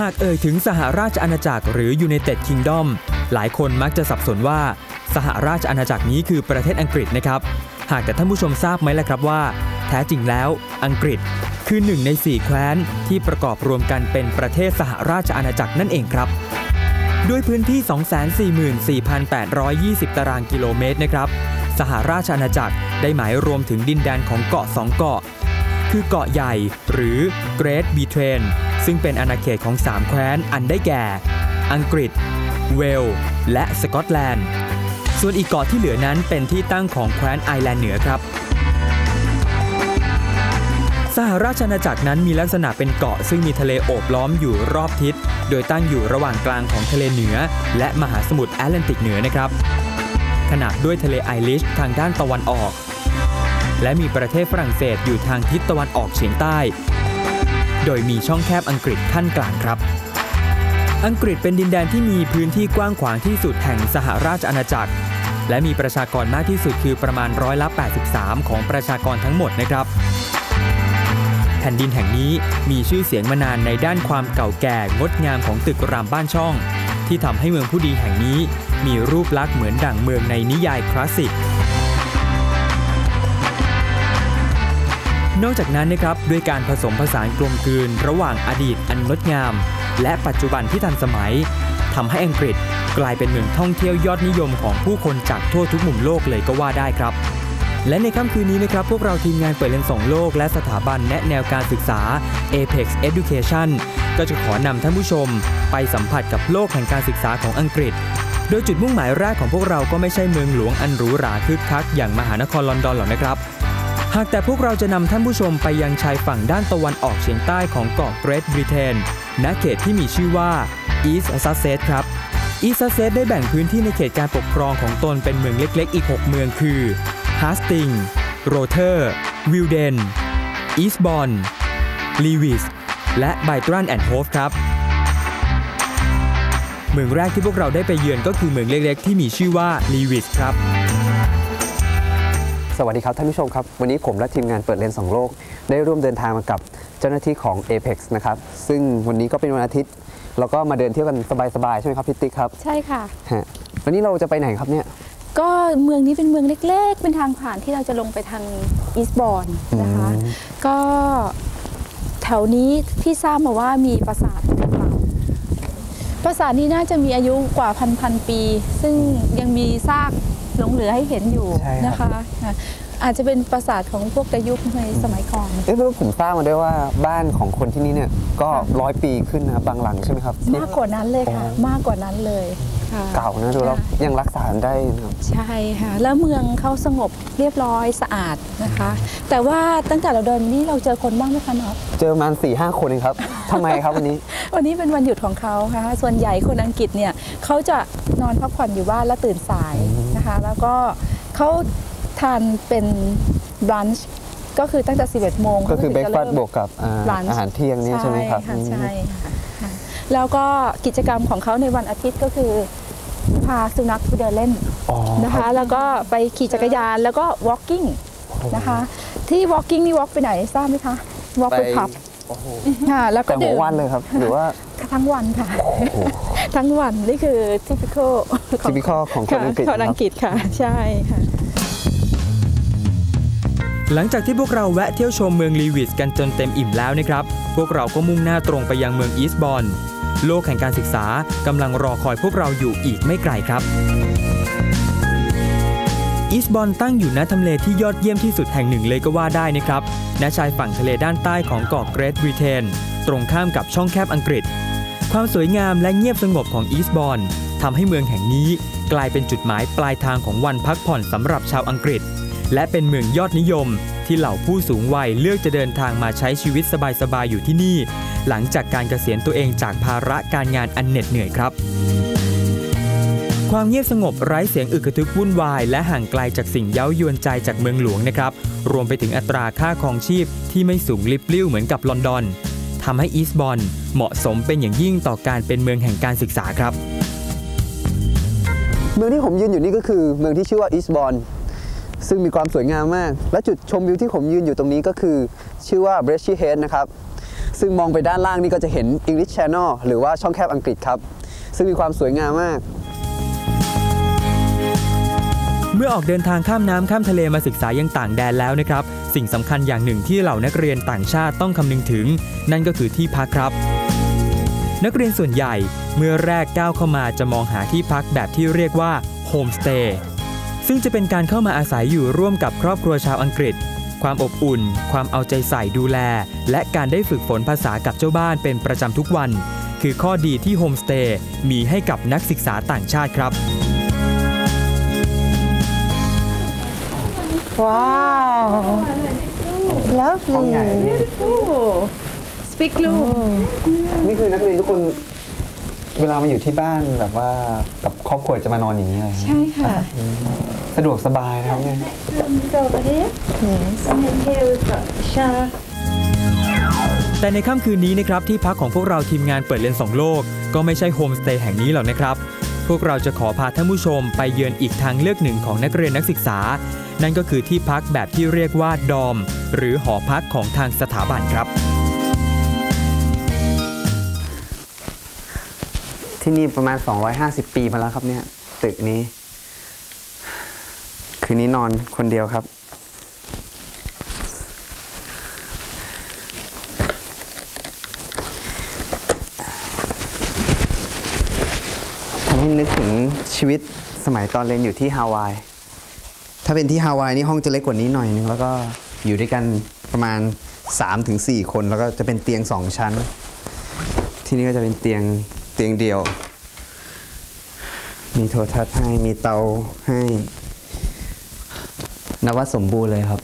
หากเอ่ยถึงสหราชอาณาจักรหรือ United Kingdom หลายคนมักจะสับสนว่า สหราชอาณาจักรนี้คือประเทศอังกฤษนะครับ หากแต่ท่านผู้ชมทราบไหมล่ะครับว่า แท้จริงแล้ว อังกฤษคือหนึ่งใน4แคว้นที่ประกอบรวมกันเป็นประเทศสหราชอาณาจักรนั่นเองครับ ด้วยพื้นที่ 244,820 ตารางกิโลเมตรนะครับ สหราชอาณาจักรได้หมายรวมถึงดินแดนของเกาะ2เกาะ คือเกาะใหญ่หรือ Great Britain ซึ่งเป็นอาณาเขตของ 3 แคว้นอันได้แก่ อังกฤษ เวลส์และสกอตแลนด์ ส่วนอีกเกาะที่เหลือนั้นเป็นที่ตั้งของแคว้นไอร์แลนด์เหนือครับสหราชอาณาจักรนั้นมีลักษณะเป็นเกาะซึ่งมีทะเลโอบล้อมอยู่รอบทิศ โดยตั้งอยู่ระหว่างกลางของทะเลเหนือ และมหาสมุทรแอตแลนติกเหนือนะครับ ขนาบด้วยทะเลไอริชทางด้านตะวันออก และมีประเทศฝรั่งเศสอยู่ทางทิศตะวันออกเฉียงใต้ โดยมีช่องแคบอังกฤษขั้นกลางครับ อังกฤษเป็นดินแดนที่มีพื้นที่กว้างขวางที่สุดแห่งสหราชอาณาจักร และมีประชากรมากที่สุดคือประมาณร้อยละ 83 ของประชากรทั้งหมดนะครับแผ่นดินแห่งนี้มีชื่อเสียงมานานในด้านความเก่าแก่งดงามของตึกรามบ้านช่อง ที่ทำให้เมืองผู้ดีแห่งนี้ มีรูปลักษณ์เหมือนดั่งเมืองในนิยายคลาสสิก นอกจากนั้นนะครับด้วยการผสมผสานกลมกลืน ระหว่างอดีตอันงดงาม และปัจจุบันที่ทันสมัยทำให้อังกฤษกลายเป็นเมืองท่องเที่ยวยอดนิยมของผู้คนจากทั่วทุกมุมโลกเลยก็ว่าได้ครับ และในค่ำคืนนี้นะครับ พวกเราทีมงานเปิดเรียนส่งโลก และสถาบันแนะแนวการศึกษา Apex Education ก็จะขอนำท่านผู้ชม ไปสัมผัสกับโลกแห่งการศึกษาของอังกฤษ โดยจุดมุ่งหมายแรกของพวกเราก็ไม่ใช่เมืองหลวงอันหรูหราคึกคักอย่างมหานครลอนดอนหรอกนะครับ หากแต่พวกเราจะนำท่านผู้ชมไปยังชายฝั่งด้านตะวันออกเฉียงใต้ของเกาะเกรทบริเตนณเขตที่มีชื่อว่า East Sussex ครับ East Sussex ได้แบ่งพื้นที่ในเขตการปกครองของตนเป็นเมืองเล็กๆ อีก 6 เมืองคือ Hastings Rotor Wilden Eastbourne Lewis และ Brighton and Hove ครับ เมืองแรกที่พวกเราได้ไปเยือนก็คือเมืองเล็กๆ ที่มีชื่อว่า Lewis ครับ สวัสดีครับท่านผู้ชมครับ วันนี้ผมและทีมงานเปิดเลนสองโลก ได้ร่วมเดินทางมากับเจ้าหน้าที่ของ Apex นะครับ ซึ่งวันนี้ก็เป็นวันอาทิตย์เราก็มาเดินเที่ยวกันสบายๆใช่ไหมครับพี่ติ๊กครับใช่ค่ะฮะวันนี้เราจะไปไหนครับเนี่ย ก็เมืองนี้เป็นเมืองเล็กๆ เป็นทางผ่านที่เราจะลงไปทางอีสบอนนะคะอืมก็แถวนี้ที่ทราบมาว่ามีปราสาทเก่าปราสาทนี้น่าจะมีอายุกว่าพันพันปี ซึ่งยังมีซาก หลงเหลือให้เห็นอยู่ใช่ครับ นะคะอะอาจจะเป็นปราสาทของพวกประยุกต์ในสมัยก่อน เอ๊ะแล้วผมทราบมาด้วยว่าบ้านของคนที่นี่เนี่ยก็ร้อยปีขึ้นนะครับบางหลังใช่ไหมครับที่ มากกว่านั้นเลยค่ะ อ๋อ มากกว่านั้นเลยค่ะ เก่านะดูแล้วค่ะยังรักษาได้นะครับ ใช่ค่ะ แล้วเมืองเขาสงบเรียบร้อยสะอาดนะคะ แต่ว่าตั้งแต่เราเดินนี่เราเจอคนบ้างไหมคะน็อตเจอประมาณสี่ห้าคนเองครับ ทำไมครับวันนี้ วันนี้เป็นวันหยุดของเขาค่ะ ส่วนใหญ่คนอังกฤษเนี่ยเขาจะนอนพักผ่อนอยู่บ้านแล้วตื่นสายนะคะ แล้วก็เขาทานเป็นบรันช์ก็คือตั้งแต่ 11 โมงก็คือเบรกขาฟาสถึต์งบจะวกกับอ่า lunch อาหารเที่ยงเนี่ยใช่ไหมครับค่ะอืมใช่ค่ะค่ะแล้วก็กิจกรรมของเขาในวันอาทิตย์ก็คือพาสุนัขไปเดินเล่นอ๋อนะคคะรับแล้วก็ไปขี่จักรยานแล้วก็ walking นะคะ ที่ walking นี่ walk ไปไหนทราบไหมคะ walk ไปผับโอ้โหค่ะแล้วก็แต่หัวดื่มวันเลยครับ หรือว่า ทั้งวันค่ะโอ้โหทั้งวันนี่คือ typical ของ typical ของคนอังกฤษค่ะคนอังกฤษค่ะ ใช่ค่ะ หลังจากที่พวกเราแวะเที่ยวชมเมืองลีวิสกันจนเต็มอิ่มแล้วนะครับ พวกเราก็มุ่งหน้าตรงไปยังเมืองอีสบอนโลกแห่งการศึกษากำลังรอคอยพวกเราอยู่อีกไม่ไกลครับอีสบอนตั้งอยู่ณทำเลที่ยอดเยี่ยมที่สุดแห่งหนึ่งเลยก็ว่าได้นะครับ ณชายฝั่งทะเลด้านใต้ของเกาะเกรทบริเทน ตรงข้ามกับช่องแคบอังกฤษ ความสวยงามและเงียบสงบของอีสบอนทำให้เมืองแห่งนี้กลายเป็นจุดหมายปลายทางของวันพักผ่อนสำหรับชาวอังกฤษ และเป็นเมืองยอดนิยม ที่เหล่าผู้สูงวัยเลือกจะเดินทางมาใช้ชีวิตสบายๆอยู่ที่นี่ หลังจากการเกษียณตัวเองจากภาระการงานอันเหน็ดเหนื่อยครับ ความเงียบสงบไร้เสียงอึกระทึกวุ่นวาย และห่างไกลจากสิ่งเย้ายวนใจจากเมืองหลวงนะครับ รวมไปถึงอัตราค่าครองชีพที่ไม่สูงลิบลิ่วเหมือนกับลอนดอน ทำให้อีสบอนเหมาะสมเป็นอย่างยิ่งต่อการเป็นเมืองแห่งการศึกษาครับ เมืองที่ผมยืนอยู่นี่ก็คือเมืองที่ชื่อว่าอีสบอนซึ่งมีความสวยงามมาก และจุดชมวิวที่ผมยืนอยู่ตรงนี้ก็คือ ชื่อว่าเบรช h ี Head นะครับ ซึ่งมองไปด้านล่างนี่ก็จะเห็น English Channel หรือว่าช่องแคบอังกฤษครับ ซึ่งมีความสวยงามมาก เมื่อออกเดินทางข้ามน้ำข้ามทะเลมาศึกษายังต่างแดนแล้วนะครับ สิ่งสำคัญอย่างหนึ่งที่เหล่านักเรียนต่างชาติต้องคำนึงถึง นั่นก็คือที่พักครับ นักเรียนส่วนใหญ่เมื่อแรกก้าวเข้ามาจะมองหาที่พักแบบที่เรียกว่าโฮมสเตย์ซึ่งจะเป็นการเข้ามาอาศัยอยู่ร่วมกับครอบครัวชาวอังกฤษ ความอบอุ่น ความเอาใจใส่ดูแล และการได้ฝึกฝนภาษากับเจ้าบ้านเป็นประจำทุกวัน คือข้อดีที่โฮมสเตย์มีให้กับนักศึกษาต่างชาติครับ Wow. Lovely. speak blue นี่คือนักเรียนทุกคนเวลามาอยู่ที่บ้านแบบว่ากับครอบครัวจะมานอนอย่างนี้เลยใช่ค่ะ สะดวกสบายนะครับเนี่ยแต่ในค่ำคืนนี้นะครับที่พักของพวกเราทีมงานเปิดเรียนสองโลก ก็ไม่ใช่โฮมสเตย์แห่งนี้หรอกนะครับ พวกเราจะขอพาท่านผู้ชมไปเยือนอีกทางเลือกหนึ่งของนักเรียนนักศึกษา นั่นก็คือที่พักแบบที่เรียกว่าดอม หรือหอพักของทางสถาบันครับ ที่นี่ประมาณ 250 ปีมาแล้วครับเนี่ย ตึกนี้ คืนนี้นอนคนเดียวครับ ทำให้ นึกถึงชีวิตสมัยตอนเรียนอยู่ที่ฮาวาย ถ้าเป็นที่ฮาวายนี่ห้องจะเล็กกว่านี้หน่อยนึงแล้วก็อยู่ด้วยกันประมาณ 3-4 คน แล้วก็จะเป็นเตียง2ชั้น ที่นี่ก็จะเป็นเตียงเตียงเดียว มีโทรทัศน์ให้มีเตาให้นับว่าสมบูรณ์เลยครับ